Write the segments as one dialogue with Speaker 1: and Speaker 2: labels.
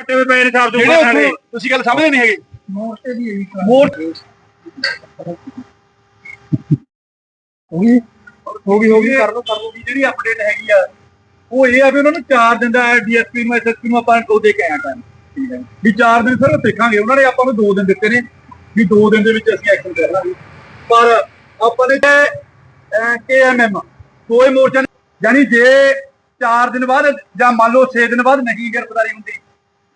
Speaker 1: ਪੱਟੇ ਹੋਏ ਪਏ ਨੇ ਸਾਹਿਬ
Speaker 2: ਜਿਹੜੇ ਉੱਥੋਂ ਤੁਸੀਂ ਗੱਲ ਸਮਝਦੇ ਨਹੀਂ ਹੈਗੇ?
Speaker 3: ਵੋਟ ਹੋ ਗਈ
Speaker 2: ਹੋ ਗਈ ਹੋ ਗਈ ਕਰ ਲਓ ਕਰ ਲਓ। ਜਿਹੜੀ ਅਪਡੇਟ ਹੈਗੀ ਆ ਉਹ ਇਹ ਆ ਵੀ ਉਹਨਾਂ ਨੂੰ 4 ਦਿਨ ਦਾ ਡੀਐਸਪੀ ਨੂੰ ਐਸਐਸਪੀ ਨੂੰ ਆਪਾਂ ਉਹ ਦੇ ਕੇ ਆਇਆ ਟਾਈਮ ਵੀ 4 ਦਿਨ ਫਿਰ ਦੇਖਾਂਗੇ ਉਹਨਾਂ ਨੇ ਆਪਾਂ ਨੂੰ 2 ਦਿਨ ਦਿੱਤੇ ਨੇ ਵੀ 2 ਦਿਨ ਦੇ ਵਿੱਚ ਅਸੀਂ ਐਕਸ਼ਨ ਕਰਾਂਗੇ ਪਰ ਆਪਾਂ ਨੇ ਕੇਐਮਐਮ ਕੋਈ ਮੋਰਚਾ ਨਹੀਂ- ਯਾਨੀ ਜੇ 4 ਦਿਨ ਬਾਅਦ ਜਾਂ ਮੰਨ ਲਓ 6 ਦਿਨ ਬਾਅਦ ਨਹੀਂ ਗ੍ਰਿਫਤਾਰੀ ਹੁੰਦੀ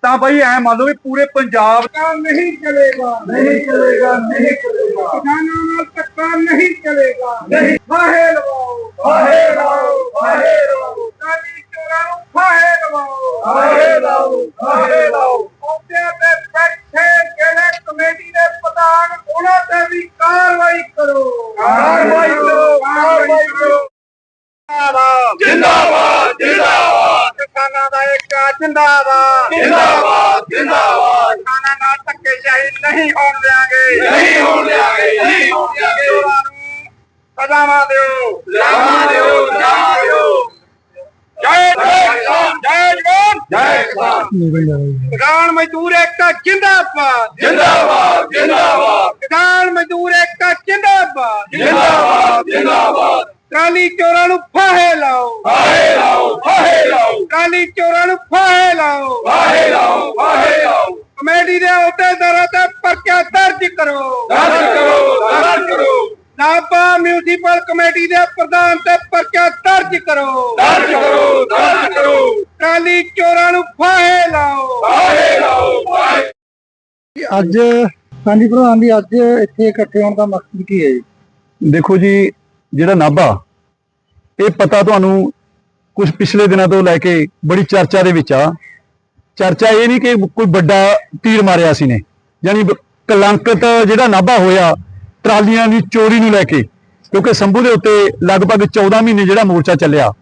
Speaker 2: ਤਾਂ ਭਾਈ ਐ ਮੰਨ ਲਓ ਵੀ ਪੂਰੇ ਪੰਜਾਬ ਦਾ ਨਹੀਂ ਚਲੇਗਾ। ਨਹੀਂ ਚਲੇਗਾ ਨਹੀਂ ਚਲੇਗਾ। ਕਿਸਾਨਾਂ ਨਾਲ ਧੱਕਾ ਨਹੀਂ ਚਲੇਗਾ। ਨਹੀਂ। ਫਾਹੇ ਲਵਾਓ। ਫਾਹੇ ਲਵਾਓ ਫਾਹੇ ਲਵਾਓ ਕਾਲੀ ਚੋਰਾਂ ਨੂੰ ਫਾਹੇ ਲਵਾਓ। ਫਾਹੇ ਲਾਓ ਫਾਹੇ ਲਾਓ। ਉਹਦੇ ਤੇ ਬੈਠੇ ਜਿਹੜੇ ਕਮੇਟੀ ਦੇ ਪ੍ਰਧਾਨ ਉਹਨਾਂ ਤੇ ਵੀ ਕਾਰਵਾਈ ਕਰੋ। ਕਾਰਵਾਈ ਕਰੋ ਕਾਰਵਾਈ ਕਰੋ। ਜਿੰਦਾਬਾਦ। ਕਿਸਾਨਾਂ ਦਾ ਇੱਕ ਜਿੰਦਾਬਾਦ ਜਿੰਦਾਬਾਦ ਜਿੰਦਾਬਾਦ ਕਿਸਾਨਾਂ ਨਾਲ ਧੱਕੇਸ਼ਾਹੀ ਨਹੀਂ ਹੋਣ ਦਿਆਂਗੇ ਨਹੀਂ ਹੋਣ ਦਿਆਂਗੇ ਨਹੀਂ ਹੋਣ ਦਿਆਂਗੇ ਸਜ਼ਾਵਾਂ ਦਿਓ ਸਜ਼ਾਵਾਂ ਦਿਓ ਸਜ਼ਾਵਾਂ ਦਿਓ ਜੈ ਜਵਾਨ ਜੈ ਜਵਾਨ ਜੈ ਕਿਸਾਨ ਕਿਸਾਨ ਮਜ਼ਦੂਰ ਏਕਤਾ ਜਿੰਦਾਬਾਦ ਜਿੰਦਾਬਾਦ ਜਿੰਦਾਬਾਦ ਕਿਸਾਨ ਮਜ਼ਦੂਰ ਏਕਤਾ ਜਿੰਦਾਬਾਦ ਜਿੰਦਾਬਾਦ ਜਿੰਦਾਬਾਦ ਕਾਲੀ ਚੋਰਾਂ ਨੂੰ ਫਾਹੇ ਲਾਓ। ਫਾਹੇ ਲਾਓ ਫਾਹੇ ਲਾਓ। ਕਾਲੀ ਚੋਰਾਂ ਨੂੰ ਫਾਹੇ ਲਾਓ। ਫਾਹੇ ਲਾਓ ਫਾਹੇ ਲਾਓ। ਕਮੇਟੀ ਦੇ ਅਹੁਦੇਦਾਰਾਂ ਤੇ ਪਰਚਾ ਦਰਜ ਕਰੋ। ਦਰਜ ਕਰੋ ਦਰਜ ਕਰੋ। ਨਾਭਾ ਮਿਊਨਿਸਪਲ ਕਮੇਟੀ ਦੇ ਪ੍ਰਧਾਨ ਤੇ ਪਰਚਾ ਦਰਜ ਕਰੋ। ਦਰਜ ਕਰੋ ਦਰਜ ਕਰੋ। ਕਾਲੀ ਚੋਰਾਂ ਨੂੰ ਫਾਹੇ ਲਾਓ। ਫਾਹੇ ਲਾਓ ਫਾਹੇ।
Speaker 3: ਅੱਜ ਹਾਂਜੀ ਪ੍ਰਧਾਨ ਜੀ ਅੱਜ ਇੱਥੇ ਇਕੱਠੇ ਹੋਣ ਦਾ ਮਕਸਦ ਕੀ ਹੈ ਜੀ?
Speaker 4: ਦੇਖੋ ਜੀ ਜਿਹੜਾ ਨਾਭਾ ਇਹ ਪਤਾ ਤੁਹਾਨੂੰ ਕੁਝ ਪਿਛਲੇ ਦਿਨਾਂ ਤੋਂ ਲੈ ਕੇ ਬੜੀ ਚਰਚਾ ਦੇ ਵਿੱਚ ਆ। ਚਰਚਾ ਇਹ ਨਹੀਂ ਕਿ ਕੋਈ ਵੱਡਾ ਤੀਰ ਮਾਰਿਆ ਸੀ ਨੇ ਯਾਨੀ ਕਲੰਕਤ ਜਿਹੜਾ ਨਾਭਾ ਹੋਇਆ, ਟਰਾਲੀਆਂ ਦੀ ਚੋਰੀ ਨੂੰ ਲੈ ਕੇ, ਕਿਉਂਕਿ ਸੰਭੂ ਦੇ ਉੱਤੇ ਲਗਭਗ 14 ਮਹੀਨੇ ਜਿਹੜਾ ਮੋਰਚਾ ਚੱਲਿਆ,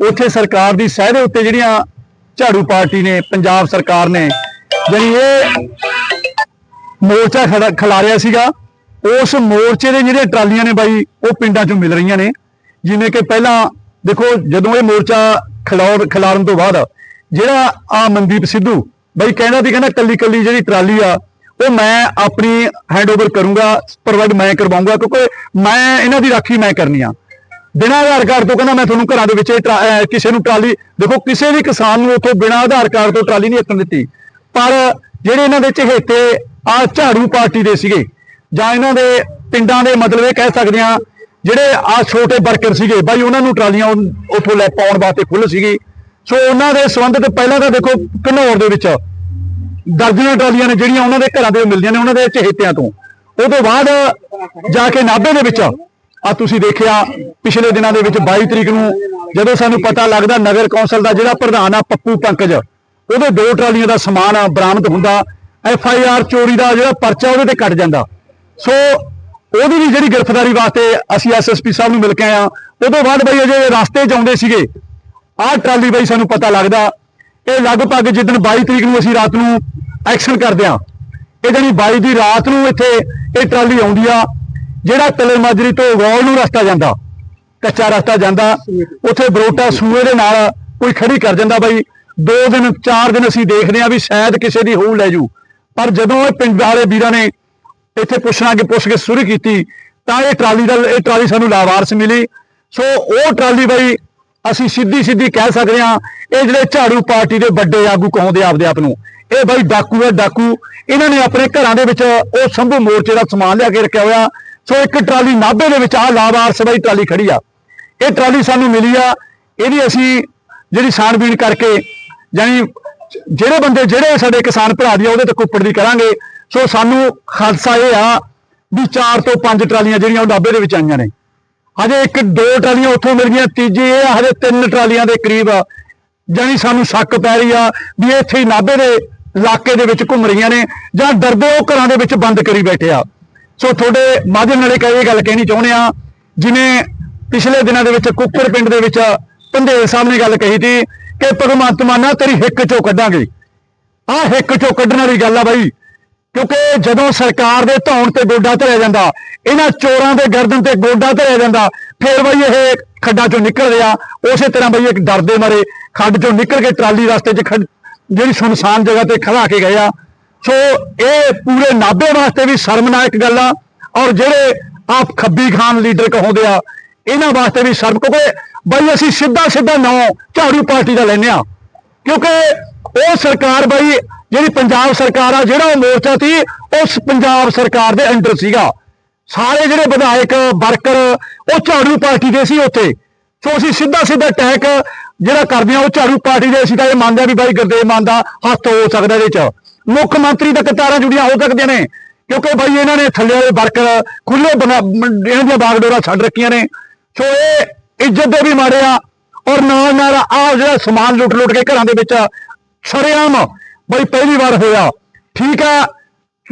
Speaker 4: ਉੱਥੇ ਸਰਕਾਰ ਦੀ ਸਹਿ ਦੇ ਉੱਤੇ ਜਿਹੜੀਆਂ ਝਾੜੂ ਪਾਰਟੀ ਨੇ, ਪੰਜਾਬ ਸਰਕਾਰ ਨੇ ਯਾਨੀ ਇਹ ਮੋਰਚਾ ਖੜਾ, ਖਿਲਾਰਿਆ ਸੀਗਾ, ਉਸ ਮੋਰਚੇ ਦੇ ਜਿਹੜੇ ਟਰਾਲੀਆਂ ਨੇ ਬਾਈ, ਉਹ ਪਿੰਡਾਂ ਚੋਂ ਮਿਲ ਰਹੀਆਂ ਨੇ। ਜਿਵੇਂ ਕਿ ਪਹਿਲਾਂ ਦੇਖੋ ਜਦੋਂ ਇਹ ਮੋਰਚਾ ਖਿਲਾਰ ਖਿਲਾਰਨ ਤੋਂ ਬਾਅਦ ਜਿਹੜਾ ਆ ਮਨਦੀਪ ਸਿੱਧੂ, ਬਈ ਕਹਿੰਦਾ ਸੀ ਕਹਿੰਦਾ ਕੱਲੀ ਕੱਲੀ ਜਿਹੜੀ ਟਰਾਲੀ ਆ, ਉਹ ਮੈਂ ਆਪਣੀ ਹੈਂਡਓਵਰ ਕਰੂੰਗਾ, ਪ੍ਰੋਵਾਈਡ ਮੈਂ ਕਰਵਾਉਂਗਾ, ਕਿਉਂਕਿ ਮੈਂ ਇਹਨਾਂ ਦੀ ਰਾਖੀ ਮੈਂ ਕਰਨੀ ਆ। ਬਿਨਾਂ ਆਧਾਰ ਕਾਰਡ ਤੋਂ ਕਹਿੰਦਾ ਮੈਂ ਤੁਹਾਨੂੰ ਘਰਾਂ ਦੇ ਵਿੱਚ ਇਹ ਟਰਾ- ਕਿਸੇ ਨੂੰ ਟਰਾਲੀ ਦੇਖੋ ਕਿਸੇ ਵੀ ਕਿਸਾਨ ਨੂੰ ਉੱਥੋਂ ਬਿਨਾਂ ਆਧਾਰ ਕਾਰਡ ਤੋਂ ਟਰਾਲੀ ਨਹੀਂ ਰੱਖਣ ਦਿੱਤੀ। ਪਰ ਜਿਹੜੇ ਇਹਨਾਂ ਦੇ ਚਹੇਤੇ ਆ ਝਾੜੂ ਪਾਰਟੀ ਦੇ ਸੀਗੇ, ਜਾਂ ਇਹਨਾਂ ਦੇ ਪਿੰਡਾਂ ਦੇ ਮਤਲਬ ਇਹ ਕਹਿ ਸਕਦੇ ਆ ਜਿਹੜੇ ਆ ਛੋਟੇ ਵਰਕਰ ਸੀਗੇ, ਬਾਈ ਉਹਨਾਂ ਨੂੰ ਟਰਾਲੀਆਂ ਉੱਥੋਂ ਲੈ ਪਾਉਣ ਵਾਸਤੇ ਖੁੱਲ੍ਹ ਸੀਗੀ। ਸੋ ਉਹਨਾਂ ਦੇ ਸੰਬੰਧਿਤ ਪਹਿਲਾਂ ਤਾਂ ਦੇਖੋ, ਘਨੌਰ ਦੇ ਵਿੱਚ ਦਰਜਨਾਂ ਟਰਾਲੀਆਂ ਨੇ ਜਿਹੜੀਆਂ ਉਹਨਾਂ ਦੇ ਘਰਾਂ ਦੇ ਮਿਲਦੀਆਂ ਨੇ, ਉਹਨਾਂ ਦੇ ਚਹੇਤਿਆਂ ਤੋਂ। ਉਹ ਤੋਂ ਬਾਅਦ ਜਾ ਕੇ ਨਾਭੇ ਦੇ ਵਿੱਚ ਆ ਤੁਸੀਂ ਦੇਖਿਆ, ਪਿਛਲੇ ਦਿਨਾਂ ਦੇ ਵਿੱਚ 22 ਤਰੀਕ ਨੂੰ ਜਦੋਂ ਸਾਨੂੰ ਪਤਾ ਲੱਗਦਾ ਨਗਰ ਕੌਂਸਲ ਦਾ ਜਿਹੜਾ ਪ੍ਰਧਾਨ ਆ, ਪੱਪੂ ਪੰਕਜ ਉਹਦੇ ਦੋ ਟਰਾਲੀਆਂ ਦਾ ਸਮਾਨ ਬਰਾਮਦ ਹੁੰਦਾ, ਐਫ ਆਈ ਆਰ ਚੋਰੀ ਦਾ ਜਿਹੜਾ ਪਰਚਾ ਉਹਦੇ ਤੇ ਕੱਟ ਜਾਂਦਾ। ਸੋ ਉਹਦੀ ਵੀ ਜਿਹੜੀ ਗ੍ਰਿਫਤਾਰੀ ਵਾਸਤੇ ਅਸੀਂ ਐਸਐਸਪੀ ਸਾਹਿਬ ਨੂੰ ਮਿਲ ਕੇ ਆਏ ਆ ਉਦੋਂ ਬਾਅਦ ਬਈ ਅਜੇ ਰਸਤੇ 'ਚ ਆਉਂਦੇ ਸੀਗੇ। ਆਹ ਟਰਾਲੀ ਬਈ ਸਾਨੂੰ ਪਤਾ ਲੱਗਦਾ। ਇਹ ਲਗਭਗ ਜਿੱਦਣ 22 ਤਰੀਕ ਨੂੰ ਅਸੀਂ ਰਾਤ ਨੂੰ ਐਕਸ਼ਨ ਕਰਦੇ ਆ ਇਹ ਜਿਹੜੀ 22 ਦੀ ਰਾਤ ਨੂੰ ਇੱਥੇ ਇਹ ਟਰਾਲੀ ਆਉਂਦੀ ਆ, ਜਿਹੜਾ ਤਲੇ ਮਾਜਰੀ ਤੋਂ ਗੌਲ ਨੂੰ ਰਸਤਾ ਜਾਂਦਾ। ਕੱਚਾ ਰਸਤਾ ਜਾਂਦਾ। ਉੱਥੇ ਬਰੋਟਾ ਸੂਏ ਦੇ ਨਾਲ ਕੋਈ ਖੜੀ ਕਰ ਜਾਂਦਾ ਬਾਈ। ਦੋ ਦਿਨ, ਚਾਰ ਦਿਨ ਅਸੀਂ ਦੇਖਦੇ ਆ ਵੀ ਸ਼ਾਇਦ ਕਿਸੇ ਦੀ ਹੋਊ ਲੈ ਜੂ। ਪਰ ਜਦੋਂ ਇਹ ਪਿੰਡ ਵਾਲੇ ਵੀਰਾਂ ਨੇ ਇੱਥੇ ਪੁੱਛਣਾ ਕਿ ਪੁੱਛ ਕੇ ਸ਼ੁਰੂ ਕੀਤੀ, ਤਾਂ ਇਹ ਟਰਾਲੀ ਦਾ, ਇਹ ਟਰਾਲੀ ਸਾਨੂੰ ਲਾਵਾਰਸ ਮਿਲੀ। ਸੋ ਉਹ ਟਰਾਲੀ ਬਾਈ ਅਸੀਂ ਸਿੱਧੀ ਸਿੱਧੀ ਕਹਿ ਸਕਦੇ ਹਾਂ, ਇਹ ਜਿਹੜੇ ਝਾੜੂ ਪਾਰਟੀ ਦੇ ਵੱਡੇ ਆਗੂ ਕਹਾਉਂਦੇ ਆਪਦੇ ਆਪ ਨੂੰ, ਇਹ ਬਾਈ ਡਾਕੂ ਹੈ ਡਾਕੂ। ਇਹਨਾਂ ਨੇ ਆਪਣੇ ਘਰਾਂ ਦੇ ਵਿੱਚ ਉਹ ਸੰਭੂ ਮੋਰਚੇ ਦਾ ਸਮਾਨ ਲਿਆ ਕੇ ਰੱਖਿਆ ਹੋਇਆ। ਸੋ ਇੱਕ ਟਰਾਲੀ ਨਾਭੇ ਦੇ ਵਿੱਚ ਆ, ਲਾਵਾਰਸ ਬਾਈ ਟਰਾਲੀ ਖੜੀ ਆ। ਇਹ ਟਰਾਲੀ ਸਾਨੂੰ ਮਿਲੀ ਆ। ਇਹਦੀ ਅਸੀਂ ਜਿਹੜੀ ਛਾਣਬੀਣ ਕਰਕੇ ਯਾਨੀ ਜਿਹੜੇ ਬੰਦੇ, ਜਿਹੜੇ ਸਾਡੇ ਕਿਸਾਨ ਭਰਾ ਦੀ ਆ, ਉਹਦੇ ਤੇ ਕੁੱਪੜ ਦੀ ਕਰਾਂਗੇ। ਸੋ ਸਾਨੂੰ ਖਾਲਸਾ ਇਹ ਆ ਵੀ ਚਾਰ ਤੋਂ ਪੰਜ ਟਰਾਲੀਆਂ ਜਿਹੜੀਆਂ ਉਹ ਨਾਭੇ ਦੇ ਵਿੱਚ ਆਈਆਂ ਨੇ। ਹਜੇ ਇੱਕ ਦੋ ਟਰਾਲੀਆਂ ਉੱਥੋਂ ਮਿਲ ਗਈਆਂ ਤੀਜੀ ਇਹ ਆ, ਹਜੇ ਤਿੰਨ ਟਰਾਲੀਆਂ ਦੇ ਕਰੀਬ ਆ। ਜਾਨੀ ਸਾਨੂੰ ਸ਼ੱਕ ਪੈ ਰਹੀ ਆ ਵੀ ਇਹ ਇੱਥੇ ਹੀ ਨਾਭੇ ਦੇ ਇਲਾਕੇ ਦੇ ਵਿੱਚ ਘੁੰਮ ਰਹੀਆਂ ਨੇ ਜਾਂ ਡਰਦੇ ਉਹ ਘਰਾਂ ਦੇ ਵਿੱਚ ਬੰਦ ਕਰੀ ਬੈਠੇ ਆ। ਸੋ ਤੁਹਾਡੇ ਮਾਧਿਅਮ ਨਾਲ ਇੱਕ ਇਹ ਗੱਲ ਕਹਿਣੀ ਚਾਹੁੰਦੇ ਆ ਜਿਵੇਂ ਪਿਛਲੇ ਦਿਨਾਂ ਦੇ ਵਿੱਚ ਕੁੱਕਰ ਪਿੰਡ ਦੇ ਵਿੱਚ ਪੰਧੇਰ ਸਾਹਿਬ ਨੇ ਗੱਲ ਕਹੀ ਸੀ ਕਿ ਭਗਵੰਤ ਮਾਨਾ ਤੇਰੀ ਹਿੱਕ ਚੋਂ ਕੱਢਾਂਗੇ। ਆਹ ਹਿੱਕ ਚੋਂ ਕੱਢਣ ਵਾਲੀ ਗੱਲ ਆ ਬਾਈ ਕਿਉਂਕਿ ਜਦੋਂ ਸਰਕਾਰ ਦੇ ਧੌਣ ਤੇ ਗੋਡਾ ਧਰਿਆ ਜਾਂਦਾ, ਇਹਨਾਂ ਚੋਰਾਂ ਦੇ ਗਰਦਨ ਤੇ ਗੋਡਾ ਧਰਿਆ ਜਾਂਦਾ, ਫਿਰ ਬਈ ਇਹ ਖੱਡਾਂ ਚੋਂ ਨਿਕਲ ਰਿਹਾ, ਉਸੇ ਤਰ੍ਹਾਂ ਬਈ ਇੱਕ ਡਰਦੇ ਮਾਰੇ, ਖੱਡ ਚੋਂ ਨਿਕਲ ਕੇ ਟਰਾਲੀ ਰਸਤੇ 'ਚ ਖੜ ਜਿਹੜੀ ਸੁਨਸਾਨ ਜਗ੍ਹਾ ਤੇ ਖੜਾ ਕੇ ਗਏ ਆ। ਸੋ ਇਹ ਪੂਰੇ ਨਾਭੇ ਵਾਸਤੇ ਵੀ ਸ਼ਰਮਨਾਕ ਗੱਲ ਆ, ਔਰ ਜਿਹੜੇ ਆਪ ਖੱਬੀ ਖਾਨ ਲੀਡਰ ਕਹਾਉਂਦੇ ਆ, ਇਹਨਾਂ ਵਾਸਤੇ ਵੀ ਸ਼ਰਮ, ਕਿਉਂਕਿ ਬਈ ਅਸੀਂ ਸਿੱਧਾ ਸਿੱਧਾ ਨਾਂ ਝਾੜੂ ਪਾਰਟੀ ਦਾ ਲੈਨੇ ਆ। ਕਿਉਂਕਿ ਉਹ ਸਰਕਾਰ ਬਈ ਜਿਹੜੀ ਪੰਜਾਬ ਸਰਕਾਰ ਆ, ਜਿਹੜਾ ਉਹ ਮੋਰਚਾ ਸੀ, ਉਸ ਪੰਜਾਬ ਸਰਕਾਰ ਦੇ ਅੰਡਰ ਸੀਗਾ। ਸਾਰੇ ਜਿਹੜੇ ਵਿਧਾਇਕ, ਵਰਕਰ, ਉਹ ਝਾੜੂ ਪਾਰਟੀ ਦੇ ਸੀ ਉੱਥੇ। ਸੋ ਅਸੀਂ ਸਿੱਧਾ ਸਿੱਧਾ ਅਟੈਕ ਜਿਹੜਾ ਕਰਦੇ ਆ, ਉਹ ਝਾੜੂ ਪਾਰਟੀ ਦੇ ਅਸੀਂ ਤਾਂ ਇਹ ਮੰਨਦੇ ਆ ਵੀ ਬਾਈ ਗੁਰਦੇਵ ਮਾਨ ਦਾ ਹੱਥ ਹੋ ਸਕਦਾ ਇਹਦੇ ਚ। ਮੁੱਖ ਮੰਤਰੀ ਤੱਕ ਤਾਰਾਂ ਜੁੜੀਆਂ ਹੋ ਸਕਦੀਆਂ ਨੇ, ਕਿਉਂਕਿ ਬਾਈ ਇਹਨਾਂ ਨੇ ਥੱਲੇ ਵਾਲੇ ਵਰਕਰ ਖੁੱਲੇ ਇਹਨਾਂ ਦੀਆਂ ਬਾਗਡੋਰਾਂ ਛੱਡ ਰੱਖੀਆਂ ਨੇ। ਸੋ ਇਹ ਇੱਜ਼ਤ ਦੇ ਵੀ ਮਾਰੇ ਆ, ਔਰ ਨਾਲ ਨਾਲ ਆ ਜਿਹੜਾ ਸਮਾਨ ਲੁੱਟ ਲੁੱਟ ਕੇ ਘਰਾਂ ਦੇ ਵਿੱਚ ਸ਼ਰੇਆਮ ਬਈ ਪਹਿਲੀ ਵਾਰ ਹੋਇਆ। ਠੀਕ ਆ,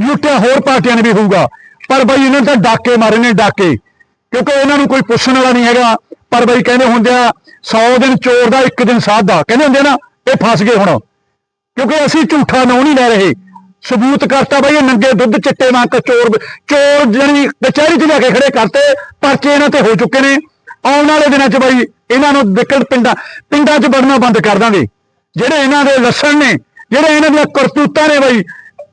Speaker 4: ਲੁੱਟਿਆ ਹੋਰ ਪਾਰਟੀਆਂ ਨੇ ਵੀ ਹੋਊਗਾ। ਪਰ ਬਈ ਇਹਨਾਂ ਨੇ ਤਾਂ ਡਾਕੇ ਮਾਰੇ ਨੇ, ਡਾਕੇ। ਕਿਉਂਕਿ ਇਹਨਾਂ ਨੂੰ ਕੋਈ ਪੁੱਛਣ ਵਾਲਾ ਨਹੀਂ ਹੈਗਾ। ਪਰ ਬਈ ਕਹਿੰਦੇ ਹੁੰਦੇ ਆ 100 ਦਿਨ ਚੋਰ ਦਾ, ਇੱਕ ਦਿਨ ਸਾਧ ਦਾ। ਕਹਿੰਦੇ ਹੁੰਦੇ ਆ ਨਾ, ਇਹ ਫਸ ਗਏ ਹੁਣ। ਕਿਉਂਕਿ ਅਸੀਂ ਝੂਠਾ ਨਾਂ ਨਹੀਂ ਲੈ ਰਹੇ। ਸਬੂਤ ਕਰਤਾ ਬਈ ਇਹ ਨੰਗੇ ਦੁੱਧ, ਚਿੱਟੇ ਵਾਂਗ ਚੋਰ ਚੋਰ ਜਿਹੜੀ ਕਚਹਿਰੀ 'ਚ ਲੈ ਕੇ ਖੜੇ ਕਰਤੇ। ਪਰਚੇ ਇਹਨਾਂ ਤੇ ਹੋ ਚੁੱਕੇ ਨੇ। ਆਉਣ ਵਾਲੇ ਦਿਨਾਂ 'ਚ ਬਈ ਇਹਨਾਂ ਨੂੰ ਵਿਕਲ ਪਿੰਡਾਂ ਪਿੰਡਾਂ 'ਚ ਵੜਨਾ ਬੰਦ ਕਰ ਦਾਂਗੇ। ਜਿਹੜੇ ਇਹਨਾਂ ਦੇ ਲੱਛਣ ਨੇ ਜਿਹੜੇ ਇਹਨਾਂ ਦੀਆਂ ਕਰਤੂਤਾਂ ਨੇ ਬਈ,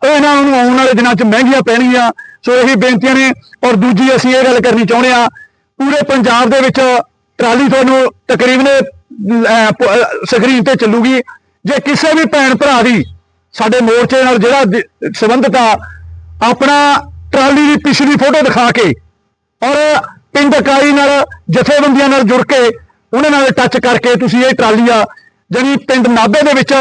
Speaker 4: ਉਹ ਇਹਨਾਂ ਨੂੰ ਆਉਣ ਵਾਲੇ ਦਿਨਾਂ 'ਚ ਮਹਿੰਗੀਆਂ ਪੈਣਗੀਆਂ। ਸੋ ਇਹੀ ਬੇਨਤੀਆਂ ਨੇ। ਔਰ ਦੂਜੀ ਅਸੀਂ ਇਹ ਗੱਲ ਕਰਨੀ ਚਾਹੁੰਦੇ ਆ ਪੂਰੇ ਪੰਜਾਬ ਦੇ ਵਿੱਚ ਟਰਾਲੀ ਤੁਹਾਨੂੰ ਤਕਰੀਬਨ ਸਕਰੀਨ ਤੇ ਚੱਲੂਗੀ। ਜੇ ਕਿਸੇ ਵੀ ਭੈਣ ਭਰਾ ਦੀ ਸਾਡੇ ਮੋਰਚੇ ਨਾਲ ਜਿਹੜਾ ਦ- ਸੰਬੰਧਿਤ ਆ ਆਪਣਾ ਟਰਾਲੀ ਦੀ ਪਿਛਲੀ ਫੋਟੋ ਦਿਖਾ ਕੇ ਔਰ ਪਿੰਡ ਇਕਾਈ ਨਾਲ, ਜਥੇਬੰਦੀਆਂ ਨਾਲ ਜੁੜ ਕੇ, ਉਹਨਾਂ ਨਾਲ ਟੱਚ ਕਰਕੇ ਤੁਸੀਂ ਇਹ ਟਰਾਲੀ ਆ ਜਿਹੜੀ ਪਿੰਡ ਨਾਭੇ ਦੇ ਵਿੱਚ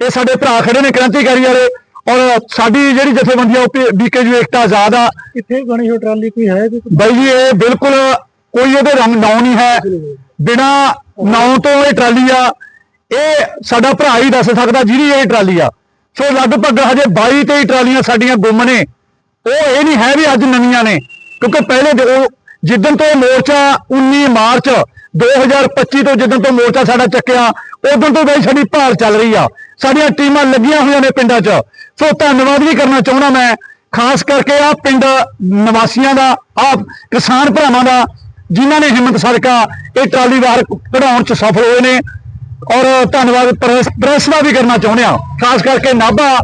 Speaker 4: ਇਹ ਸਾਡੇ ਭਰਾ ਖੜੇ ਨੇ ਕ੍ਰਾਂਤੀਕਾਰੀ ਵਾਲੇ ਔਰ ਸਾਡੀ ਜਿਹੜੀ ਜਥੇਬੰਦੀ ਆ ਉਹ ਬੀਕੇਯੂ ਏਕਤਾ ਆਜ਼ਾਦ ਆ।
Speaker 3: ਕਿੱਥੇ ਬਣੀ ਹੋ ਟਰਾਲੀ? ਕੋਈ ਹੈ
Speaker 4: ਬਾਈ ਜੀ ਇਹ ਬਿਲਕੁਲ ਕੋਈ ਇਹਦੇ ਰੰਗ ਨਾਉ ਨਹੀਂ ਹੈ। ਬਿਨਾ ਨਾਉ ਤੋਂ ਇਹ ਟਰਾਲੀ ਆ। ਇਹ ਸਾਡਾ ਭਰਾ ਹੀ ਦੱਸ ਸਕਦਾ ਜਿਹਦੀ ਇਹ ਟਰਾਲੀ ਆ। ਸੋ ਲਗਭਗ ਹਜੇ 22 23 ਟਰਾਲੀਆਂ ਸਾਡੀਆਂ ਗੁੰਮ ਨੇ। ਉਹ ਇਹ ਨਹੀਂ ਹੈ ਵੀ ਅੱਜ ਨਵੀਆਂ ਨੇ। ਕਿਉਂਕਿ ਪਹਿਲੇ ਦੇ ਉਹ ਜਿੱਦਣ ਤੋਂ ਮੋਰਚਾ 19 ਮਾਰਚ 2025 ਤੋਂ ਜਿੱਦਣ ਤੋਂ ਮੋਰਚਾ ਸਾਡਾ ਚੱਕਿਆ ਉਦੋਂ ਤੋਂ ਬਈ ਸਾਡੀ ਭਾਲ ਚੱਲ ਰਹੀ ਆ। ਸਾਡੀਆਂ ਟੀਮਾਂ ਲੱਗੀਆਂ ਹੋਈਆਂ ਨੇ ਪਿੰਡਾਂ 'ਚ। ਸੋ ਧੰਨਵਾਦ ਵੀ ਕਰਨਾ ਚਾਹੁੰਦਾ ਮੈਂ, ਖਾਸ ਕਰਕੇ ਆ ਪਿੰਡ ਨਿਵਾਸੀਆਂ ਦਾ ਆ ਕਿਸਾਨ ਭਰਾਵਾਂ ਦਾ, ਜਿਨ੍ਹਾਂ ਨੇ ਹਿੰਮਤ ਸਦਕਾ ਇਹ ਟਰਾਲੀ ਬਾਹਰ ਕਢਾਉਣ 'ਚ ਸਫਲ ਹੋਏ ਨੇ। ਔਰ ਧੰਨਵਾਦ ਪ੍ਰੈਸ ਪ੍ਰੈਸ ਦਾ ਵੀ ਕਰਨਾ ਚਾਹੁੰਦੇ ਆ ਖਾਸ ਕਰਕੇ ਨਾਭਾ,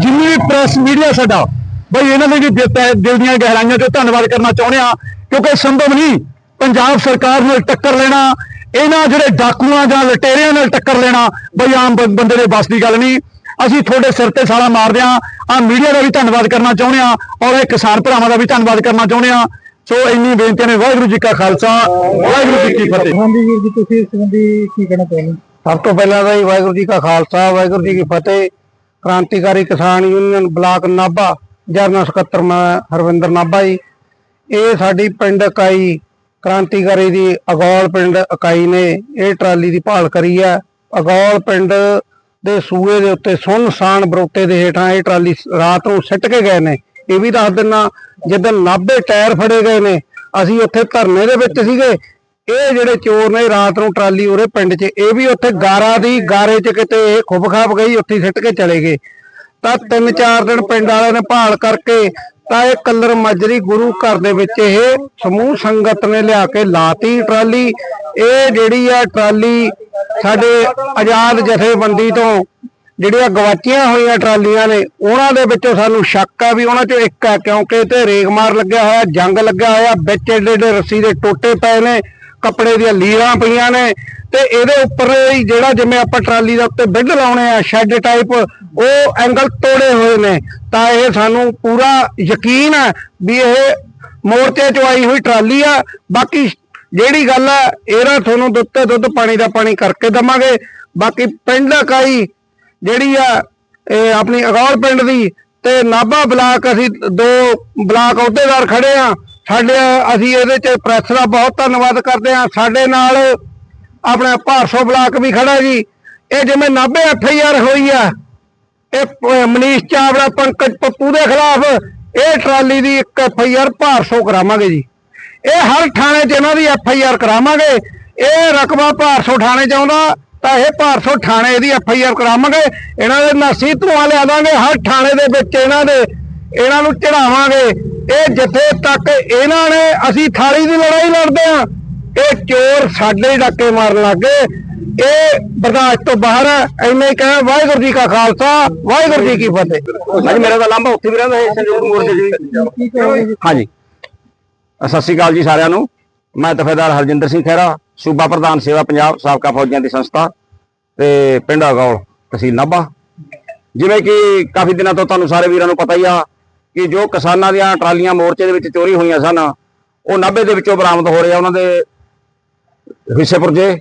Speaker 4: ਜਿੰਨੀ ਵੀ ਪ੍ਰੈਸ ਮੀਡੀਆ ਸਾਡਾ, ਬਈ ਇਹਨਾਂ ਦੇ ਵੀ ਦਿਲ ਦੀਆਂ ਗਹਿਰਾਈਆਂ 'ਚੋਂ ਧੰਨਵਾਦ ਕਰਨਾ ਚਾਹੁੰਦੇ ਆ ਕਿਉਂਕਿ ਸੰਭਵ ਨਹੀਂ ਪੰਜਾਬ ਸਰਕਾਰ ਨਾਲ ਟੱਕਰ ਲੈਣਾ ਇਹਨਾਂ ਜਿਹੜੇ ਡਾਕੂਆਂ ਜਾਂ ਲਟੇਰਿਆਂ ਨਾਲ ਟੱਕਰ ਲੈਣਾ ਬਈ ਆਮ ਬੰਦੇ ਦੇ ਬਸ ਦੀ ਗੱਲ ਨਹੀਂ। ਅਸੀਂ ਤੁਹਾਡੇ ਸਿਰ ਤੇ ਸਾਲਾ ਮਾਰਦੇ ਆ ਆ ਮੀਡੀਆ ਦਾ ਵੀ ਧੰਨਵਾਦ ਕਰਨਾ ਚਾਹੁੰਦੇ ਆ ਔਰ ਇਹ ਕਿਸਾਨ ਭਰਾਵਾਂ ਦਾ ਵੀ ਧੰਨਵਾਦ ਕਰਨਾ ਚਾਹੁੰਦੇ ਆ ਸੋ ਇੰਨੀ ਬੇਨਤੀਆਂ ਨੇ ਵਾਹਿਗੁਰੂ ਜੀ ਕਾ ਖਾਲਸਾ ਵਾਹਿਗੁਰੂ ਜੀ ਕੀ ਫਤਿਹ।
Speaker 3: ਹਾਂਜੀ ਵੀਰ ਜੀ ਤੁਸੀਂ ਇਸ ਸੰਬੰਧੀ ਕੀ ਕਹਿਣਾ ਚਾਹੁੰਦੇ
Speaker 5: ਸਭ ਤੋਂ ਪਹਿਲਾਂ ਤਾਂ ਵਾਹਿਗੁਰੂ ਜੀ ਕਾ ਖਾਲਸਾ ਵਾਹਿਗੁਰੂ ਜੀ ਕੀ ਫਤਿਹ। ਕ੍ਰਾਂਤੀਕਾਰੀ ਕਿਸਾਨ ਯੂਨੀਅਨ ਬਲਾਕ ਨਾਭਾ ਜਰਨਲ ਸਕੱਤਰ ਮੈਂ ਹਰਵਿੰਦਰ ਨਾਭਾ ਜੀ। ਇਹ ਸਾਡੀ ਪਿੰਡ ਇਕਾਈ ਕ੍ਰਾਂਤੀਕਾਰੀ ਦੀ ਅਗੌਲ ਪਿੰਡ ਇਕਾਈ ਨੇ ਇਹ ਟਰਾਲੀ ਦੀ ਭਾਲ ਕਰੀ ਹੈ। ਅਗੌਲ ਪਿੰਡ ਦੇ ਸੂਏ ਦੇ ਉੱਤੇ ਸੁੰਨਸਾਨ ਬਰੋਟੇ ਦੇ ਹੇਠਾਂ ਇਹ ਟਰਾਲੀ ਰਾਤ ਨੂੰ ਸਿੱਟ ਕੇ ਗਏ ਨੇ। ਇਹ ਵੀ ਦੱਸ ਦਿੰਨਾ ਜਦੋਂ 90 ਟਾਇਰ ਫੜੇ ਗਏ ਨੇ, ਅਸੀਂ ਉੱਥੇ ਧਰਨੇ ਦੇ ਵਿੱਚ ਸੀਗੇ। ਇਹ ਜਿਹੜੇ ਚੋਰ ਨੇ ਰਾਤ ਨੂੰ ਟਰਾਲੀ ਉਰੇ ਪਿੰਡ 'ਚ, ਇਹ ਵੀ ਉੱਥੇ ਗਾਰਾ ਦੀ ਗਾਰੇ 'ਚ ਕਿਤੇ ਇਹ ਖੁੱਬ ਖਾਪ ਗਈ, ਉੱਥੇ ਸਿੱਟ ਕੇ ਚਲੇ ਗਏ। ਤਾਂ ਤਿੰਨ ਚਾਰ ਦਿਨ ਪਿੰਡ ਵਾਲਿਆਂ ਨੇ ਭਾਲ ਕਰਕੇ ਤਾਂ ਇਹ ਕੱਲਰ ਮਾਜਰੀ ਗੁਰੂ ਘਰ ਦੇ ਵਿੱਚ ਇਹ ਸਮੂਹ ਸੰਗਤ ਨੇ ਲਿਆ ਕੇ ਲਾਤੀ ਟਰਾਲੀ। ਇਹ ਜਿਹੜੀ ਆ ਟਰਾਲੀ ਸਾਡੇ ਆਜ਼ਾਦ ਜਥੇਬੰਦੀ ਤੋਂ ਜਿਹੜੀਆਂ ਗਵਾਚੀਆਂ ਹੋਈਆਂ ਟਰਾਲੀਆਂ ਨੇ, ਉਹਨਾਂ ਦੇ ਵਿੱਚੋਂ ਸਾਨੂੰ ਸ਼ੱਕ ਆ ਵੀ ਉਹਨਾਂ ਚੋਂ ਇੱਕ ਆ, ਕਿਉਂਕਿ ਤੇ ਰੇਗਮਾਰ ਲੱਗਿਆ ਹੋਇਆ, ਜੰਗ ਲੱਗਿਆ ਹੋਇਆ, ਵਿੱਚ ਏਡੇ ਏਡੇ ਰੱਸੀ ਦੇ ਟੋਟੇ ਪਏ ਨੇ, ਕੱਪੜੇ ਦੀਆਂ ਲੀਰਾਂ ਪਈਆਂ ਨੇ ਤੇ ਇਹਦੇ ਉੱਪਰ ਹੀ ਜਿਹੜਾ ਜਿਵੇਂ ਆਪਾਂ ਟਰਾਲੀ ਦੇ ਉੱਤੇ ਬਿੱਡ ਲਾਉਣੇ ਆ ਸ਼ੈੱਡ ਟਾਈਪ ਉਹ ਐਂਗਲ ਤੋੜੇ ਹੋਏ ਨੇ। ਤਾਂ ਇਹ ਸਾਨੂੰ ਪੂਰਾ ਯਕੀਨ ਹੈ ਵੀ ਇਹ ਮੋਰਚੇ ਚ ਆਈ ਹੋਈ ਟਰਾਲੀ ਆ। ਬਾਕੀ ਜਿਹੜੀ ਗੱਲ ਆ, ਇਹਦਾ ਤੁਹਾਨੂੰ ਦੁੱਧ ਤੇ ਦੁੱਧ, ਪਾਣੀ ਦਾ ਪਾਣੀ ਕਰਕੇ ਦਵਾਂਗੇ। ਬਾਕੀ ਪਿੰਡ ਇਕਾਈ ਜਿਹੜੀ ਆ, ਇਹ ਆਪਣੀ ਅਗੌਰ ਪਿੰਡ ਦੀ ਤੇ ਨਾਭਾ ਬਲਾਕ ਅਸੀਂ ਦੋ ਬਲਾਕ ਅਹੁਦੇਦਾਰ ਖੜੇ ਆ। ਸਾਡੇ, ਅਸੀਂ ਇਹਦੇ ਚ ਪ੍ਰੈਸ ਦਾ ਬਹੁਤ ਧੰਨਵਾਦ ਕਰਦੇ ਆ। ਸਾਡੇ ਨਾਲ ਆਪਣਾ ਭਾਰਸੋ ਬਲਾਕ ਵੀ ਖੜਾ ਜੀ। ਇਹ ਜਿਵੇਂ ਨਾਭੇ ਐਫ ਆਈ ਆਰ ਹੋਈ ਆ, ਇਹ ਮਨੀਸ਼ ਚਾਵੜਾ ਪੰਕਜ ਪੱਪੂ ਦੇ ਖਿਲਾਫ ਇਹ ਟਰਾਲੀ ਦੀ ਇੱਕ ਐਫ ਆਈ ਆਰ ਭਾਰਸੋ ਕਰਾਵਾਂਗੇ ਜੀ। ਇਹ ਹਰ ਥਾਣੇ 'ਚ ਇਹਨਾਂ ਦੀ ਐਫ ਆਈ ਆਰ ਕਰਾਵਾਂਗੇ। ਇਹ ਰਕਬਾ ਭਾਰਸੋ ਥਾਣੇ 'ਚ ਆਉਂਦਾ, ਤਾਂ ਇਹ ਭਾਰਸੋ ਥਾਣੇ ਦੀ ਐਫ ਆਈ ਆਰ ਕਰਾਵਾਂਗੇ। ਇਹਨਾਂ ਦੇ ਨਾਸੀ ਧੂਆਂ ਲਿਆ ਦਾਂਗੇ, ਹਰ ਥਾਣੇ ਦੇ ਵਿੱਚ ਇਹਨਾਂ ਦੇ, ਇਹਨਾਂ ਨੂੰ ਚੜਾਵਾਂਗੇ ਇਹ ਜਿੱਥੇ ਤੱਕ ਇਹਨਾਂ ਨੇ, ਅਸੀਂ ਥਾਲੀ ਦੀ ਲੜਾਈ ਲੜਦੇ ਆ ਇਹ ਚੋਰ ਸਾਡੇ ਡਾਕੇ ਮਾਰਨ ਲੱਗੇ
Speaker 6: ਇਹ ਬਰਦਾਸ਼ਤ ਤੋਂ ਬਾਹਰ ਹੈ ਇੰਨੇ ਹੀ ਵਾਹਿਗੁਰੂ ਜੀ ਕਾ ਖਾਲਸਾ, ਵਾਹਿਗੁਰੂ ਜੀ ਕੀ ਫਤਿਹ।
Speaker 7: ਹਾਂਜੀ, ਮੇਰਾ ਤਾਂ ਲਾਂਭਾ ਉੱਥੇ ਵੀ ਰਹਿੰਦਾ ਹੈ ਸੰਯੁਕਤ ਮੋਰਚੇ ਜੀ। ਹਾਂਜੀ। ਸਤਿ ਸ਼੍ਰੀ ਅਕਾਲ ਜੀ ਸਾਰਿਆਂ ਨੂੰ। ਮੈਂ ਦਫੇਦਾਰ ਹਰਜਿੰਦਰ ਸਿੰਘ ਖਹਿਰਾ, ਸੂਬਾ ਪ੍ਰਧਾਨ ਸੇਵਾ ਪੰਜਾਬ ਸਾਬਕਾ ਫੌਜੀਆਂ ਦੀ ਸੰਸਥਾ ਤੇ ਪਿੰਡ ਅਗੌਲ, ਤਹਿਸੀਲ ਨਾਭਾ। ਜਿਵੇਂ ਕਿ ਕਾਫੀ ਦਿਨਾਂ ਤੋਂ ਤੁਹਾਨੂੰ ਸਾਰੇ ਵੀਰਾਂ ਨੂੰ ਪਤਾ ਹੀ ਆ ਕਿ ਜੋ ਕਿਸਾਨਾਂ ਦੀਆਂ ਟਰਾਲੀਆਂ ਮੋਰਚੇ ਦੇ ਵਿੱਚ ਚੋਰੀ ਹੋਈਆਂ ਸਨ, ਉਹ ਨਾਭੇ ਦੇ ਵਿੱਚੋਂ ਬਰਾਮਦ ਹੋ ਰਹੇ ਆ, ਉਹਨਾਂ ਦੇ ਹਿੱਸੇ ਪੁਰਜੇ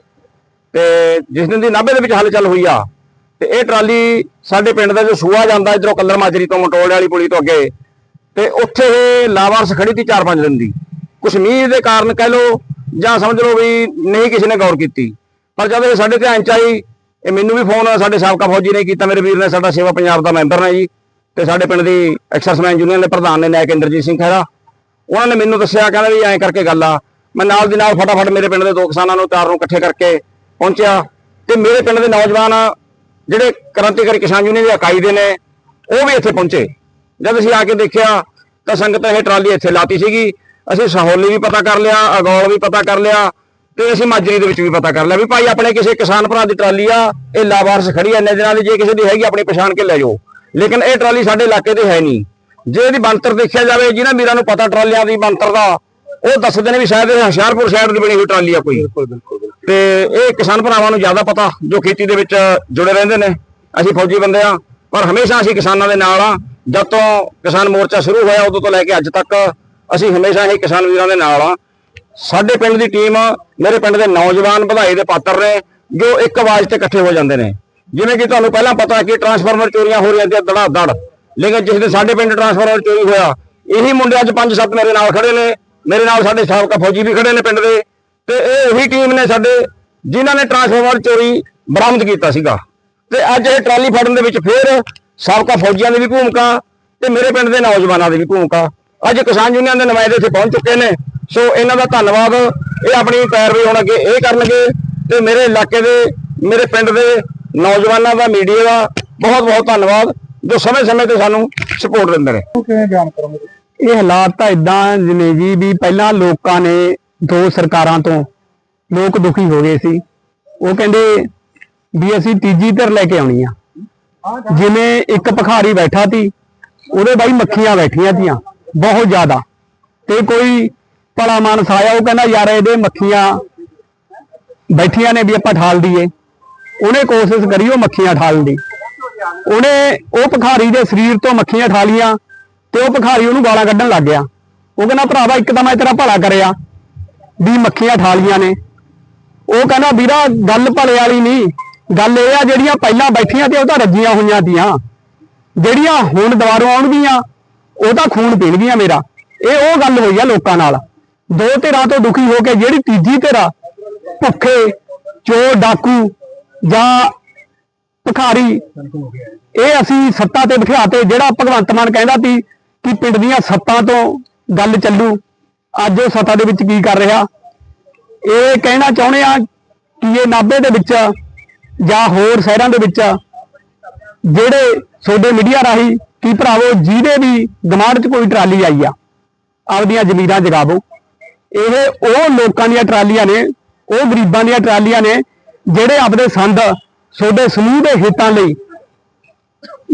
Speaker 7: ਤੇ ਜਿਸ ਦਿਨ ਦੀ ਨਾਭੇ ਦੇ ਵਿੱਚ ਹਲਚਲ ਹੋਈ ਆ, ਤੇ ਇਹ ਟਰਾਲੀ ਸਾਡੇ ਪਿੰਡ ਦਾ ਜੋ ਸੂਆ ਜਾਂਦਾ ਇਧਰੋਂ ਕੱਲਰ ਮਾਜਰੀ ਤੋਂ ਮਟੋਲੇ ਵਾਲੀ ਪੁਲੀ ਤੋਂ ਅੱਗੇ, ਤੇ ਉੱਥੇ ਇਹ ਲਾਵਾਰਸ ਖੜੀ ਤੀ 4-5 ਦਿਨ ਦੀ। ਕੁਛ ਮੀਂਹ ਦੇ ਕਾਰਨ ਕਹਿ ਲੋ ਜਾਂ ਸਮਝ ਲਓ ਵੀ ਨਹੀਂ ਕਿਸੇ ਨੇ ਗੌਰ ਕੀਤੀ। ਪਰ ਜਦ ਇਹ ਸਾਡੇ ਧਿਆਨ ਚ ਆਈ, ਇਹ ਮੈਨੂੰ ਵੀ ਫੋਨ ਸਾਡੇ ਸਾਬਕਾ ਫੌਜੀ ਨੇ ਕੀਤਾ, ਮੇਰੇ ਵੀਰ ਨੇ ਸਾਡਾ ਸੇਵਾ ਪੰਜਾਬ ਦਾ ਮੈਂਬਰ ਨੇ ਜੀ, ਤੇ ਸਾਡੇ ਪਿੰਡ ਦੀ ਐਕਸਰਸਮੈਨ ਯੂਨੀਅਨ ਦੇ ਪ੍ਰਧਾਨ ਨੇ ਨਾਇਕ ਇੰਦਰਜੀਤ ਸਿੰਘ ਖਹਿਰਾ। ਉਹਨਾਂ ਨੇ ਮੈਨੂੰ ਦੱਸਿਆ, ਕਹਿੰਦਾ ਵੀ ਐਂ ਕਰਕੇ ਗੱਲ ਆ ਮੈਂ ਨਾਲ ਦੀ ਨਾਲ ਫਟਾਫਟ ਮੇਰੇ ਪਿੰਡ ਦੇ ਦੋ ਕਿਸਾਨਾਂ ਨੂੰ, ਚਾਰ ਨੂੰ ਇਕੱਠੇ ਕਰਕੇ ਪਹੁੰਚਿਆ। ਤੇ ਮੇਰੇ ਪਿੰਡ ਦੇ ਨੌਜਵਾਨ ਜਿਹੜੇ ਕ੍ਰਾਂਤੀਕਾਰੀ ਕਿਸਾਨ ਯੂਨੀਅਨ ਦੇ ਇਕਾਈ ਦੇ ਨੇ, ਉਹ ਵੀ ਇੱਥੇ ਪਹੁੰਚੇ। ਜਦ ਅਸੀਂ ਆ ਕੇ ਦੇਖਿਆ, ਤਾਂ ਸੰਗਤ ਇਹ ਟਰਾਲੀ ਇੱਥੇ ਲਾਤੀ ਸੀਗੀ। ਅਸੀਂ ਸਹੌਲੀ ਵੀ ਪਤਾ ਕਰ ਲਿਆ, ਅਗੌਲ ਵੀ ਪਤਾ ਕਰ ਲਿਆ, ਤੇ ਅਸੀਂ ਮਾਜਰੀ ਦੇ ਵਿੱਚ ਵੀ ਪਤਾ ਕਰ ਲਿਆ ਵੀ ਭਾਈ ਆਪਣੇ ਕਿਸੇ ਕਿਸਾਨ ਭਰਾ ਦੀ ਟਰਾਲੀ ਆ, ਇਹ ਲਾਵਾਰਸ ਖੜੀ ਐ ਇੰਨੇ ਦਿਨਾਂ ਦੀ ਜੇ ਕਿਸੇ ਦੀ ਹੈਗੀ ਆਪਣੀ ਪਛਾਣ ਕੇ ਲੈ ਜਾਓ। ਲੇਕਿਨ ਇਹ ਟਰਾਲੀ ਸਾਡੇ ਇਲਾਕੇ ਤੇ ਹੈ ਨਹੀਂ। ਜੇ ਇਹਦੀ ਬਣਤਰ ਦੇਖਿਆ ਜਾਵੇ, ਜਿਹਨਾਂ ਵੀਰਾਂ ਨੂੰ ਪਤਾ ਟਰਾਲੀਆਂ ਦੀ ਬਣਤਰ ਦਾ ਉਹ ਦੱਸਦੇ ਨੇ ਵੀ ਸ਼ਾਇਦ ਇਹ ਹੁਸ਼ਿਆਰਪੁਰ ਸਾਈਡ ਦੀ ਬਣੀ ਹੋਈ ਟਰਾਲੀ ਆ ਕੋਈ। ਤੇ ਇਹ ਕਿਸਾਨ ਭਰਾਵਾਂ ਨੂੰ ਜ਼ਿਆਦਾ ਪਤਾ ਜੋ ਖੇਤੀ ਦੇ ਵਿੱਚ ਜੁੜੇ ਰਹਿੰਦੇ ਨੇ। ਅਸੀਂ ਫੌਜੀ ਬੰਦੇ ਆ ਪਰ ਹਮੇਸ਼ਾ ਅਸੀਂ ਕਿਸਾਨਾਂ ਦੇ ਨਾਲ ਆ। ਜਦ ਤੋਂ ਕਿਸਾਨ ਮੋਰਚਾ ਸ਼ੁਰੂ ਹੋਇਆ ਉਦੋਂ ਤੋਂ ਲੈ ਕੇ ਅੱਜ ਤੱਕ ਅਸੀਂ ਹਮੇਸ਼ਾ ਹੀ ਕਿਸਾਨ ਵੀਰਾਂ ਦੇ ਨਾਲ ਆ। ਸਾਡੇ ਪਿੰਡ ਦੀ ਟੀਮ ਮੇਰੇ ਪਿੰਡ ਦੇ ਨੌਜਵਾਨ ਵਧਾਈ ਦੇ ਪਾਤਰ ਨੇ ਜੋ ਇੱਕ ਆਵਾਜ਼ ਤੇ ਇਕੱਠੇ ਹੋ ਜਾਂਦੇ ਨੇ। ਜਿਵੇਂ ਕਿ ਤੁਹਾਨੂੰ ਪਹਿਲਾਂ ਪਤਾ ਕਿ ਟਰਾਂਸਫਾਰਮਰ ਚੋਰੀਆਂ ਹੋ ਰਹੀਆਂ ਤੇ ਦੜਾ ਦੜ ਲੇਕਿਨ ਜਿਸ ਦਿਨ ਸਾਡੇ ਪਿੰਡ ਟਰਾਂਸਫਾਰਮਰ ਚੋਰੀ ਹੋਇਆ ਇਹੀ ਮੁੰਡੇ ਅੱਜ 5-7 ਮੇਰੇ ਨਾਲ ਖੜੇ ਨੇ। ਮੇਰੇ ਨਾਲ ਸਾਡੇ ਸਾਬਕਾ ਫੌਜੀ ਵੀ ਖੜੇ ਨੇ ਪਿੰਡ ਦੇ ਤੇ ਇਹ ਉਹੀ ਟੀਮ ਨੇ ਸਾਡੇ ਜਿਨ੍ਹਾਂ ਨੇ ਟਰਾਂਸਫਾਰਮਰ ਚੋਰੀ ਬਰਾਮਦ ਕੀਤਾ ਸੀਗਾ। ਤੇ ਅੱਜ ਇਹ ਟਰਾਲੀ ਫੜਨ ਦੇ ਵਿੱਚ ਫੇਰ ਸਾਬਕਾ ਫੌਜੀਆਂ ਦੀ ਵੀ ਭੂਮਿਕਾ ਤੇ ਮੇਰੇ ਪਿੰਡ ਦੇ ਨੌਜਵਾਨਾਂ ਦੀ ਵੀ ਭੂਮਿਕਾ। ਅੱਜ ਕਿਸਾਨ ਯੂਨੀਅਨ ਦੇ ਨੁਮਾਇੰਦੇ ਇੱਥੇ ਪਹੁੰਚ ਚੁੱਕੇ ਨੇ। ਸੋ ਇਹਨਾਂ ਦਾ ਧੰਨਵਾਦ। ਇਹ ਆਪਣੀ ਪੈਰਵੀ ਹੁਣ ਅੱਗੇ ਇਹ ਕਰਨਗੇ ਤੇ ਮੇਰੇ ਇਲਾਕੇ ਦੇ, ਮੇਰੇ ਪਿੰਡ ਦੇ ਨੌਜਵਾਨਾਂ ਦਾ, ਮੀਡੀਆ ਦਾ ਬਹੁਤ ਬਹੁਤ ਧੰਨਵਾਦ ਜੋ ਸਮੇਂ-ਸਮੇਂ ਤੇ ਸਾਨੂੰ ਸਪੋਰਟ ਦਿੰਦੇ ਨੇ
Speaker 3: ਕਿਵੇਂ ਬਿਆਨ ਕਰੋਗੇ?
Speaker 6: ਇਹ ਹਾਲਾਤ ਤਾਂ ਇਦਾਂ ਜਿਵੇਂ ਜੀ ਵੀ ਪਹਿਲਾਂ ਲੋਕਾਂ ਨੇ ਦੋ ਸਰਕਾਰਾਂ ਤੋਂ ਲੋਕ ਦੁਖੀ ਹੋ ਗਏ ਸੀ। ਉਹ ਕਹਿੰਦੇ ਵੀ ਅਸੀਂ ਤੀਜੀ ਧਿਰ ਲੈ ਕੇ ਆਉਣੀ ਆ। ਜਿਵੇਂ ਇੱਕ ਭਖਾਰੀ ਬੈਠਾ ਸੀ, ਉਹਦੇ ਬਾਈ ਮੱਖੀਆਂ ਬੈਠੀਆਂ ਤੀਆਂ ਬਹੁਤ ਜ਼ਿਆਦਾ। ਤੇ ਕੋਈ ਭਲਾ ਮਾਨਸ ਆਇਆ, ਉਹ ਕਹਿੰਦਾ ਯਾਰ ਇਹਦੇ ਮੱਖੀਆਂ ਬੈਠੀਆਂ ਨੇ ਵੀ ਆਪਾਂ ਠਾਲ ਦਈਏ। ਉਹਨੇ ਕੋਸ਼ਿਸ਼ ਕਰੀ ਉਹ ਮੱਖੀਆਂ ਠਾਲਣ ਦੀ। ਉਹਨੇ ਉਹ ਭਖਾਰੀ ਦੇ ਸਰੀਰ ਤੋਂ ਮੱਖੀਆਂ ਠਾਲੀਆਂ। ਤੇ ਉਹ ਭਖਾਰੀ ਉਹਨੂੰ ਗਾਲਾਂ ਕੱਢਣ ਲੱਗ ਗਿਆ। ਉਹ ਕਹਿੰਦਾ, ਭਰਾਵਾ, ਇੱਕ ਤਾਂ ਮੈਂ ਤੇਰਾ ਭਲਾ ਕਰਿਆ। ਵੀ ਮੱਖੀਆਂ ਠਾਲੀਆਂ ਨੇ। ਉਹ ਕਹਿੰਦਾ, ਵੀਰਾ, ਗੱਲ ਭਲੇ ਵਾਲੀ ਨਹੀਂ। ਗੱਲ ਇਹ ਆ, ਜਿਹੜੀਆਂ ਪਹਿਲਾਂ ਬੈਠੀਆਂ ਤੇ ਉਹ ਤਾਂ ਰੱਜੀਆਂ ਹੋਈਆਂ ਤੀਆਂ। ਜਿਹੜੀਆਂ ਹੁਣ ਦੁਬਾਰਾ ਆਉਣਗੀਆਂ, ਉਹ ਤਾਂ ਖੂਨ ਪੀਣਗੀਆਂ ਮੇਰਾ। ਇਹ ਉਹ ਗੱਲ ਹੋਈ ਆ ਲੋਕਾਂ ਨਾਲ। ਦੋ ਧਿਰਾਂ ਤੋਂ ਦੁਖੀ ਹੋ ਕੇ ਜਿਹੜੀ ਤੀਜੀ ਧਿਰਾ ਭੁੱਖੇ, ਚੋਰ, ਡਾਕੂ ਜਾਂ ਭਖਾਰੀ, ਇਹ ਅਸੀਂ ਸੱਤਾ ਤੇ ਬਿਠਾਤੇ ਜਿਹੜਾ ਭਗਵੰਤ ਮਾਨ ਕਹਿੰਦਾ ਸੀ ਕਿ ਪਿੰਡ ਦੀਆਂ ਸੱਤਾਂ ਤੋਂ ਗੱਲ ਚੱਲੂ। ਅੱਜ ਉਹ ਸੱਤਾ ਦੇ ਵਿੱਚ ਕੀ ਕਰ ਰਿਹਾ? ਇਹ ਕਹਿਣਾ ਚਾਹੁੰਦੇ ਆ ਕਿ ਇਹ ਨਾਭੇ ਦੇ ਵਿੱਚ ਜਾਂ ਹੋਰ ਸ਼ਹਿਰਾਂ ਦੇ ਵਿੱਚ ਜਿਹੜੇ ਤੁਹਾਡੇ ਮੀਡੀਆ ਰਾਹੀਂ ਕੀ ਭਰਾਵੋ, ਜਿਹਦੇ ਵੀ ਗਮਾਂਡ 'ਚ ਕੋਈ ਟਰਾਲੀ ਆਈ ਆ ਆਪਦੀਆਂ ਜ਼ਮੀਰਾਂ ਜਗਾਵੋ। ਇਹ ਉਹ ਲੋਕਾਂ ਦੀਆਂ ਟਰਾਲੀਆਂ ਨੇ, ਉਹ ਗਰੀਬਾਂ ਦੀਆਂ ਟਰਾਲੀਆਂ ਨੇ, ਜਿਹੜੇ ਆਪਦੇ ਸੰਦ ਤੁਹਾਡੇ ਸਮੂਹ ਦੇ ਹਿੱਤਾਂ ਲਈ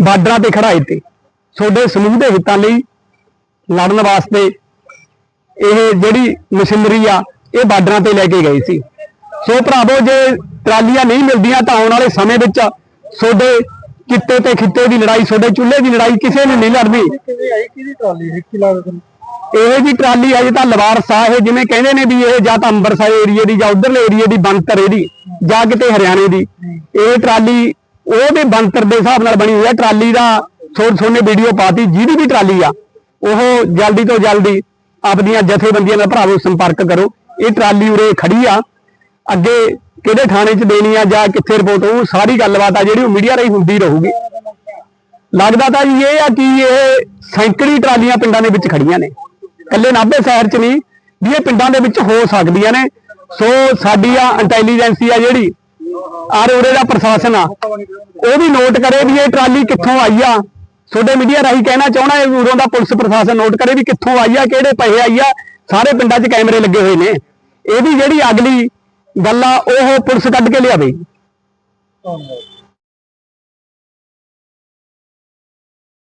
Speaker 6: ਬਾਰਡਰਾਂ ਤੇ ਖੜਾਏ ਤੇ। ਤੁਹਾਡੇ ਸਮੂਹ ਦੇ ਹਿੱਤਾਂ ਲਈ ਲੜਨ ਵਾਸਤੇ ਇਹ ਜਿਹੜੀ ਮਸ਼ੀਨਰੀ ਆ, ਇਹ ਬਾਰਡਰਾਂ ਤੇ ਲੈ ਕੇ ਗਏ ਸੀ। ਸੋ ਭਰਾਵੋ, ਜੇ ਟਰਾਲੀਆਂ ਨਹੀਂ ਮਿਲਦੀਆਂ ਤਾਂ ਆਉਣ ਵਾਲੇ ਸਮੇਂ ਵਿੱਚ ਤੁਹਾਡੇ ਕਿੱਤੇ ਤੇ ਖਿੱਤੇ ਦੀ ਲੜਾਈ, ਤੁਹਾਡੇ ਚੁੱਲ੍ਹੇ ਦੀ ਲੜਾਈ ਕਿਸੇ ਨੇ ਨਹੀਂ ਲੜਨੀ।
Speaker 3: ਕਿਵੇਂ ਆਈ ਟਰਾਲੀ
Speaker 6: ਇਹ ਜੀ ਟਰਾਲੀ ਅਜੇ ਤਾਂ ਲਵਾਰ ਆ ਜਿਵੇਂ ਕਹਿੰਦੇ ਨੇ ਵੀ ਇਹ ਜਾਂ ਤਾਂ ਅੰਮ੍ਰਿਤਸਰ ਏਰੀਏ ਦੀ ਜਾਂ ਉਧਰਲੇ ਏਰੀਏ ਦੀ ਬੰਤਰ ਇਹਦੀ, ਜਾਂ ਕਿਤੇ ਹਰਿਆਣੇ ਦੀ। ਇਹ ਟਰਾਲੀ ਉਹ ਵੀ ਬੰਤਰ ਦੇ ਹਿਸਾਬ ਨਾਲ ਬਣੀ ਹੋਈ ਹੈ ਟਰਾਲੀ ਦਾ ਥੋੜ ਥੋਨੇ ਵੀਡੀਓ ਪਾਤੀ, ਜਿਹਦੀ ਵੀ ਟਰਾਲੀ ਆ, ਉਹ ਜਲਦੀ ਤੋਂ ਜਲਦੀ ਆਪਦੀਆਂ ਜਥੇਬੰਦੀਆਂ ਨਾਲ ਭਰਾਵੋ ਸੰਪਰਕ ਕਰੋ। ਇਹ ਟਰਾਲੀ ਉਰੇ ਖੜੀ ਆ। ਅੱਗੇ ਕਿਹੜੇ ਥਾਣੇ 'ਚ ਦੇਣੀ ਆ ਜਾਂ ਕਿੱਥੇ ਰਿਪੋਰਟ ਉਹ ਸਾਰੀ ਗੱਲਬਾਤ ਆ ਜਿਹੜੀ ਉਹ ਮੀਡੀਆ ਰਾਹੀਂ ਹੁੰਦੀ ਰਹੂਗੀ। ਲੱਗਦਾ ਤਾਂ ਇਹ ਆ ਕਿ ਇਹ ਸੈਂਕੜੀ ਟਰਾਲੀਆਂ ਪਿੰਡਾਂ ਦੇ ਵਿੱਚ ਖੜੀਆਂ ਨੇ। ਕੱਲੇ ਨਾਭੇ ਸ਼ਹਿਰ 'ਚ ਨਹੀਂ, ਵੀ ਇਹ ਪਿੰਡਾਂ ਦੇ ਵਿੱਚ ਹੋ ਸਕਦੀਆਂ ਨੇ। ਸੋ ਸਾਡੀ ਆ ਇੰਟੈਲੀਜੈਂਸੀ ਆ ਜਿਹੜੀ ਆਰ ਉਰੇ ਦਾ ਪ੍ਰਸ਼ਾਸਨ ਆ, ਉਹ ਵੀ ਨੋਟ ਕਰੇ ਵੀ ਇਹ ਟਰਾਲੀ ਕਿੱਥੋਂ ਆਈ ਆ। ਤੁਹਾਡੇ ਮੀਡੀਆ ਰਾਹੀਂ ਕਹਿਣਾ ਚਾਹਣਾ ਇਹ ਉਰੋਂ ਦਾ ਪੁਲਿਸ ਪ੍ਰਸ਼ਾਸਨ ਨੋਟ ਕਰੇ ਵੀ ਕਿੱਥੋਂ ਆਈ ਆ, ਕਿਹੜੇ ਪੈਸੇ ਆਈ ਆ, ਸਾਰੇ ਪਿੰਡਾਂ 'ਚ ਕੈਮਰੇ ਲੱਗੇ ਹੋਏ ਨੇ। ਇਹਦੀ ਜਿਹੜੀ ਅਗਲੀ ਗੱਲ ਆ, ਉਹ ਪੁਲਿਸ ਕੱਢ ਕੇ ਲਿਆਵੇ।
Speaker 3: ਧੰਨਵਾਦ।